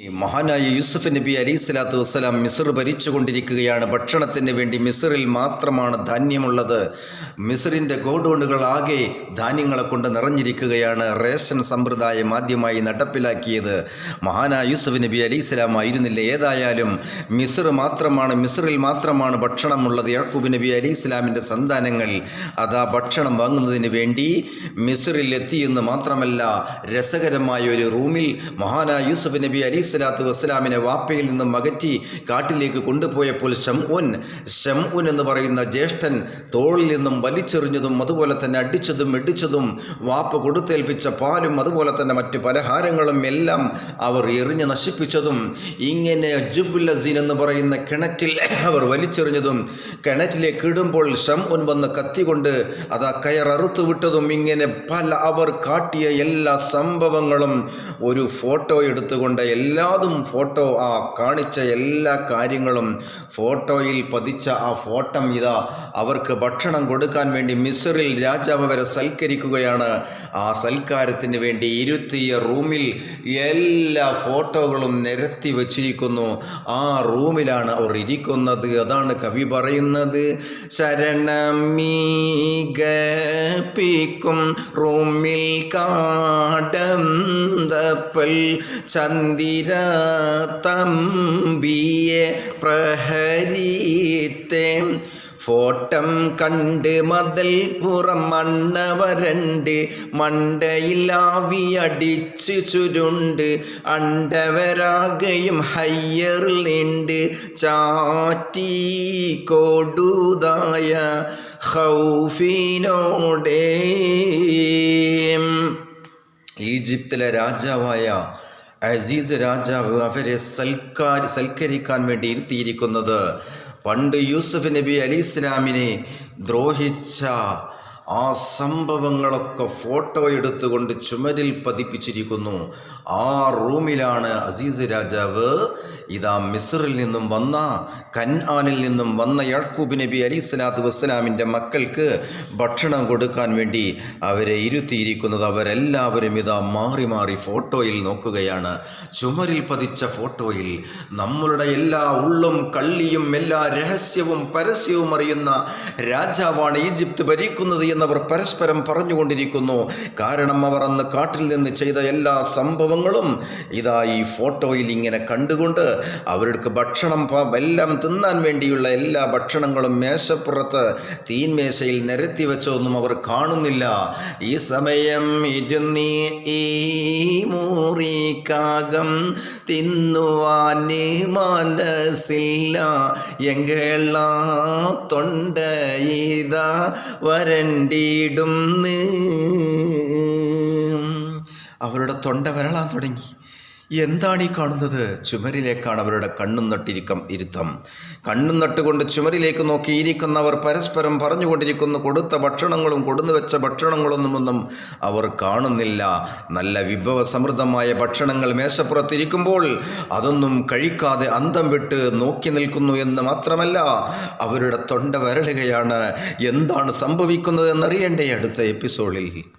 മഹാനായ യൂസുഫ് നബി അലൈഹി സ്വലാത്തു വസ്സലാം മിസർ ഭരിച്ചുകൊണ്ടിരിക്കുകയാണ്. ഭക്ഷണത്തിന് വേണ്ടി മിസറിൽ മാത്രമാണ് ധാന്യമുള്ളത്. മിസറിന്റെ ഗോഡൗണുകൾ ആകെ ധാന്യങ്ങളെ കൊണ്ട് നിറഞ്ഞിരിക്കുകയാണ്. റേഷൻ സമ്പ്രദായം ആദ്യമായി നടപ്പിലാക്കിയത് മഹാനായ യൂസുഫ് നബി അലൈഹി സ്വലാം ആയിരുന്നില്ല. ഏതായാലും മിസർ മാത്രമാണ് മിസറിൽ മാത്രമാണ് ഭക്ഷണമുള്ളത്. യാക്കൂബ് നബി അലൈഹി സ്വലാമിന്റെ സന്താനങ്ങൾ അതാ ഭക്ഷണം വാങ്ങുന്നതിന് വേണ്ടി മിസറിൽ എത്തിയെന്ന് മാത്രമല്ല രസകരമായ ഒരു റൂമിൽ മഹാനായ യൂസുഫ് നബി അലി സ്വലാത്തു വസ്സലാമിനെ വാപ്പയിൽ നിന്നും അകറ്റി കാട്ടിലേക്ക് കൊണ്ടുപോയപ്പോൾ ഷംഉൻ ഷംഉൻ എന്ന് പറയുന്ന ജ്യേഷ്ഠൻ തോളിൽ നിന്നും വലിച്ചെറിഞ്ഞതും അതുപോലെ തന്നെ അടിച്ചതും ഇടിച്ചതും വാപ്പ് കൊടുത്തേൽപ്പിച്ച പാലും അതുപോലെ തന്നെ മറ്റ് പലഹാരങ്ങളും എല്ലാം അവർ എറിഞ്ഞ് നശിപ്പിച്ചതും ഇങ്ങനെ ജുബുല്ലസീൻ എന്ന് പറയുന്ന കിണറ്റിൽ അവർ വലിച്ചെറിഞ്ഞതും കിണറ്റിലേക്ക് ഇടുമ്പോൾ ഷംഉൻ വന്ന് കത്തികൊണ്ട് കയർ അറുത്തു വിട്ടതും ഇങ്ങനെ പല അവർ കാട്ടിയ എല്ലാ സംഭവങ്ങളും ഒരു ഫോട്ടോ എടുത്തുകൊണ്ട് എല്ലാതും ഫോട്ടോ ആ കാണിച്ച എല്ലാ കാര്യങ്ങളും ഫോട്ടോയിൽ പതിച്ച ആ ഫോട്ടം ഇതാ. അവർക്ക് ഭക്ഷണം കൊടുക്കാൻ വേണ്ടി മിസറിൽ രാജാവ് വരെ സൽക്കരിക്കുകയാണ്. ആ സൽക്കാരത്തിന് വേണ്ടി ഇരുത്തിയ റൂമിൽ എല്ലാ ഫോട്ടോകളും നിരത്തി വച്ചിരിക്കുന്നു. ആ റൂമിലാണ് അവർ ഇരിക്കുന്നത്. അതാണ് കവി പറയുന്നത്. ശരണമീകപ്പിക്കും റൂമിൽ കാടന്തപ്പൽ ചന്ദിര തമ്പിയെ പ്രഹരീത്തെ. ഫോട്ടം കണ്ട് മതൽ പുറം മണ്ണ വരണ്ട് മണ്ടയിലാവി അടിച്ച് ചുരുണ്ട്. അണ്ടവരാകയും ഹയ്യറിൽ നീണ്ട് ചാറ്റി കൊടുതായ ഹൗഫിനോടേ. ഈജിപ്തിലെ രാജാവായ അസീസ് രാജാവ് അവരെ സൽക്കാർ സൽക്കരിക്കാൻ വേണ്ടി ഇരുത്തിയിരിക്കുന്നത്. പണ്ട് യൂസഫ് നബി അലി ഇസ്ലാമിനെ ദ്രോഹിച്ച ആ സംഭവങ്ങളൊക്കെ ഫോട്ടോ എടുത്തുകൊണ്ട് ചുമരിൽ പതിപ്പിച്ചിരിക്കുന്നു. ആ റൂമിലാണ് അസീസ് രാജാവ് ഇതാ മിസറിൽ നിന്നും വന്ന കന്നാനിൽ നിന്നും വന്ന യാക്കൂബ് നബി അലി സ്വലാത്തു വസ്സലാമിന്റെ മക്കൾക്ക് ഭക്ഷണം കൊടുക്കാൻ വേണ്ടി അവരെ ഇരുത്തിയിരിക്കുന്നത്. അവരെല്ലാവരും ഇതാ മാറി മാറി ഫോട്ടോയിൽ നോക്കുകയാണ്. ചുമരിൽ പതിച്ച ഫോട്ടോയിൽ നമ്മളുടെ എല്ലാ ഉള്ളും കള്ളിയും എല്ലാ രഹസ്യവും പരസ്യവും അറിയുന്ന രാജാവാണ് ഈജിപ്ത് ഭരിക്കുന്നത് എന്നവർ പരസ്പരം പറഞ്ഞുകൊണ്ടിരിക്കുന്നു. കാരണം അവർ അന്ന് കാട്ടിൽ നിന്ന് ചെയ്ത എല്ലാ സംഭവങ്ങളും ഇതാ ഈ ഫോട്ടോയിൽ ഇങ്ങനെ കണ്ടുകൊണ്ട് അവർക്ക് ഭക്ഷണം എല്ലാം തിന്നാൻ വേണ്ടിയുള്ള എല്ലാ ഭക്ഷണങ്ങളും മേശപ്പുറത്ത് തീൻമേശയിൽ നിരത്തി വെച്ചൊന്നും അവർ കാണുന്നില്ല. ഈ സമയം ഇരുന്നീ ഈ മൂറിക്കാകം തിന്നുവാൻ മനസ്സില്ല. എങ്കള തൊണ്ട ഇതാ വരണ്ടിടുന്ന് അവരുടെ തൊണ്ട വരളാൻ തുടങ്ങി. എന്താണ് ഈ കാണുന്നത്? ചുമരിലേക്കാണ് അവരുടെ കണ്ണും നട്ടിരിക്കം ഇരുത്തം. കണ്ണും നട്ടുകൊണ്ട് ചുമരിലേക്ക് നോക്കിയിരിക്കുന്നവർ പരസ്പരം പറഞ്ഞുകൊണ്ടിരിക്കുന്നു. കൊടുത്ത ഭക്ഷണങ്ങളും കൊടുന്നു വെച്ച ഭക്ഷണങ്ങളൊന്നുമൊന്നും അവർ കാണുന്നില്ല. നല്ല വിഭവ സമൃദ്ധമായ ഭക്ഷണങ്ങൾ മേശപ്പുറത്തിരിക്കുമ്പോൾ അതൊന്നും കഴിക്കാതെ അന്തം വിട്ട് നോക്കി നിൽക്കുന്നു എന്ന് മാത്രമല്ല അവരുടെ തൊണ്ട വരളുകയാണ്. എന്താണ് സംഭവിക്കുന്നത് എന്നറിയേണ്ടേ അടുത്ത എപ്പിസോഡിൽ?